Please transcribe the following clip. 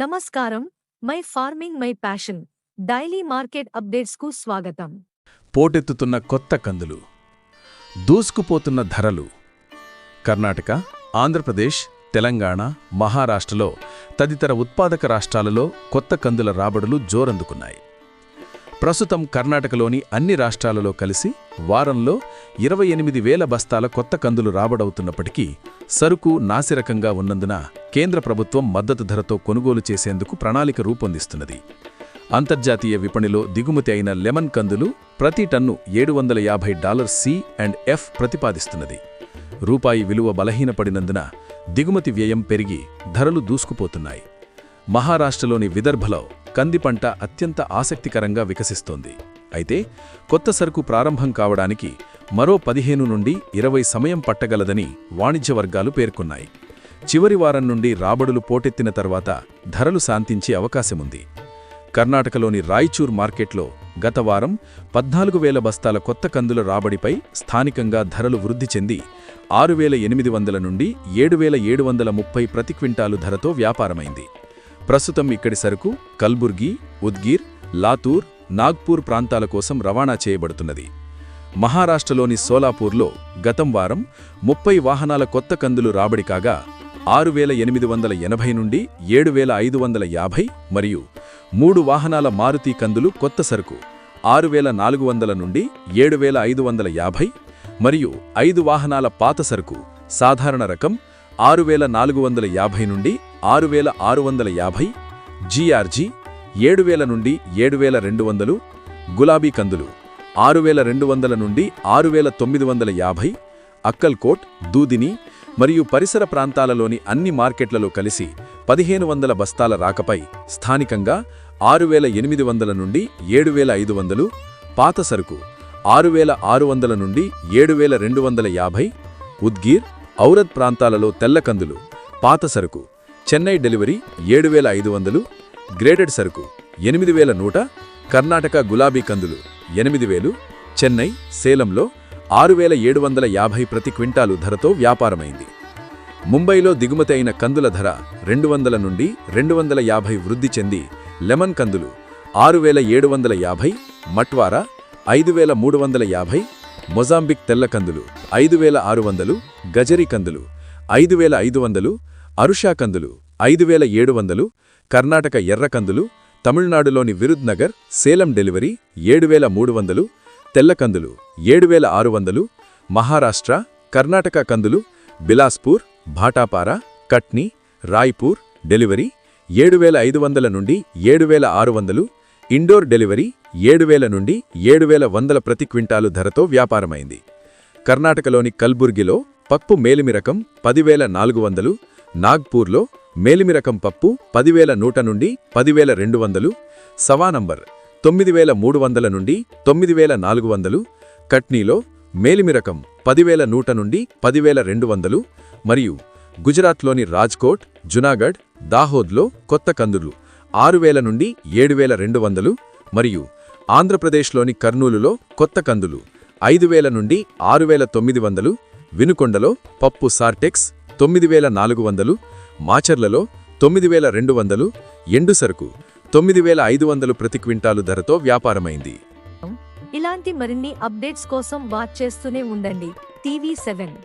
నమస్కారం. My farming my passion. Daily market అప్డేట్స్కు స్వాగతం. పోటెత్తుతున్న కొత్త కందులు. దూసుకుపోతున్న ధరలు. కర్ణాటక ఆంధ్రప్రదేశ్ తెలంగాణ మహారాష్ట్రలో తదితర ఉత్పాదక రాష్ట్రాలలో కొత్త కందుల రాబడులు జోరందుకున్నాయి. ప్రస్తుతం కర్ణాటకలోని అన్ని రాష్ట్రాలలో కలిసి వారంలో ఇరవై ఎనిమిది వేల బస్తాల కొత్త కందులు రాబడవుతున్నప్పటికీ సరుకు నాసిరకంగా ఉన్నందున కేంద్ర ప్రభుత్వం మద్దతు ధరతో కొనుగోలు చేసేందుకు ప్రణాళిక రూపొందిస్తున్నది. అంతర్జాతీయ విపణిలో దిగుమతి అయిన లెమన్ కందులు ప్రతి టన్ను ఏడు వందల యాభై డాలర్ సి అండ్ ఎఫ్ ప్రతిపాదిస్తున్నది. రూపాయి విలువ బలహీనపడినందున దిగుమతి వ్యయం పెరిగి ధరలు దూసుకుపోతున్నాయి. మహారాష్ట్రలోని విదర్భలో కంది పంట అత్యంత ఆసక్తికరంగా వికసిస్తోంది. అయితే కొత్త సరుకు ప్రారంభం కావడానికి మరో పదిహేను నుండి ఇరవై సమయం పట్టగలదని వాణిజ్య వర్గాలు పేర్కొన్నాయి. చివరి వారం నుండి రాబడులు పోటెత్తిన తర్వాత ధరలు శాంతించే అవకాశముంది. కర్ణాటకలోని రాయచూర్ మార్కెట్లో గత వారం పద్నాలుగు వేల బస్తాల కొత్త కందుల రాబడిపై స్థానికంగా ధరలు వృద్ధి చెంది ఆరు వేల ఎనిమిది వందల నుండి ఏడు వేల ఏడు వందల ముప్పై ప్రతి క్వింటాలు ధరతో వ్యాపారమైంది. ప్రస్తుతం ఇక్కడి సరుకు కల్బుర్గి ఉద్గీర్ లాతూర్ నాగ్పూర్ ప్రాంతాల కోసం రవాణా చేయబడుతున్నది. మహారాష్ట్రలోని సోలాపూర్లో గతం వారం ముప్పై వాహనాల కొత్త కందులు రాబడి కాగా ఆరు వేల ఎనిమిది వందల ఎనభై నుండి ఏడు వేల ఐదు వందల యాభై మరియు మూడు వాహనాల మారుతీ కందులు కొత్త సరుకు ఆరు వేల నాలుగు వందల నుండి ఏడు వేల ఐదు వందల యాభై మరియు ఐదు వాహనాల పాత సరుకు సాధారణ రకం ఆరు వేల నాలుగు వందల యాభై నుండి ఆరు వేల ఆరు వందల యాభై జీఆర్జీ ఏడు వేల నుండి ఏడు వేల రెండు వందలు గులాబీ కందులు ఆరు వేల రెండు వందల నుండి ఆరు వేల తొమ్మిది వందల యాభై అక్కల్కోట్ దూదిని మరియు పరిసర ప్రాంతాలలోని అన్ని మార్కెట్లలో కలిసి పదిహేను వందల బస్తాల రాకపై స్థానికంగా ఆరు వేల ఎనిమిది వందల నుండి ఏడు వేల ఐదు వందలు పాత సరుకు ఆరు వేల ఆరు వందల నుండి ఏడు వేల రెండు వందల యాభై ఉద్గీర్ ఔరద్ ప్రాంతాలలో తెల్లకందులు పాత సరుకు చెన్నై డెలివరీ ఏడు వేల ఐదు వందలు గ్రేడెడ్ సరుకు ఎనిమిది వేల నూట కర్ణాటక గులాబీ కందులు ఎనిమిది వేలు చెన్నై సేలంలో ఆరు వేల ఏడు వందల యాభై ప్రతి క్వింటాలు ధరతో వ్యాపారమైంది. ముంబైలో దిగుమతి అయిన కందుల ధర రెండు వందల నుండి రెండు వందల యాభై వృద్ధి చెంది లెమన్ కందులు ఆరు వేల ఏడు వందల యాభై మట్వారా ఐదు వేల మూడు వందల యాభై మొజాంబిక్ తెల్ల కందులు ఐదు వేల ఆరు వందలు గజరి కందులు ఐదు వేల ఐదు వందలు అరుషా కందులు ఐదు వేల ఏడు వందలు కర్ణాటక ఎర్రకందులు తమిళనాడులోని విరుద్నగర్ సేలం డెలివరీ ఏడు వేల మూడు వందలు తెల్లకందులు ఏడు వేల ఆరు వందలు మహారాష్ట్ర కర్ణాటక కందులు బిలాస్పూర్ భాటాపార కట్నీ రాయ్పూర్ డెలివరీ ఏడు వేల ఐదు వందల నుండి ఏడు వేల ఆరు వందలు ఇండోర్ డెలివరీ ఏడు వేల నుండి ఏడు వేల వందల ప్రతి క్వింటాలు ధరతో వ్యాపారమైంది. కర్ణాటకలోని కల్బుర్గిలో పప్పు మేలిమిరకం పదివేల నాలుగు వందలు నాగ్పూర్లో మేలిమిరకం పప్పు పదివేల నూట నుండి పదివేల రెండు వందలు సవా నంబర్ తొమ్మిది వేల మూడు వందల నుండి తొమ్మిది వేల నాలుగు వందలు కట్నీలో మేలిమిరకం పదివేల నూట నుండి పదివేల రెండు వందలు మరియు గుజరాత్లోని రాజ్కోట్ జునాగఢ్ దాహోద్లో కొత్త కందులు ఆరు వేల నుండి ఏడు వేల రెండు వందలు మరియు ఆంధ్రప్రదేశ్లోని కర్నూలులో కొత్త కందులు ఐదు వేల నుండి ఆరు వేల తొమ్మిది వందలు వినుకొండలో పప్పు సార్టెక్స్ తొమ్మిది వేల నాలుగు వందలు మాచర్లలో తొమ్మిది వేల రెండు వందలు ఎండు సరుకు తొమ్మిది వేల ఐదు వందలు ప్రతి క్వింటాలు ధరతో వ్యాపారమైంది. ఇలాంటి మరిన్ని అప్డేట్స్ కోసం వాచ్ చేస్తూనే ఉండండి. TV seven.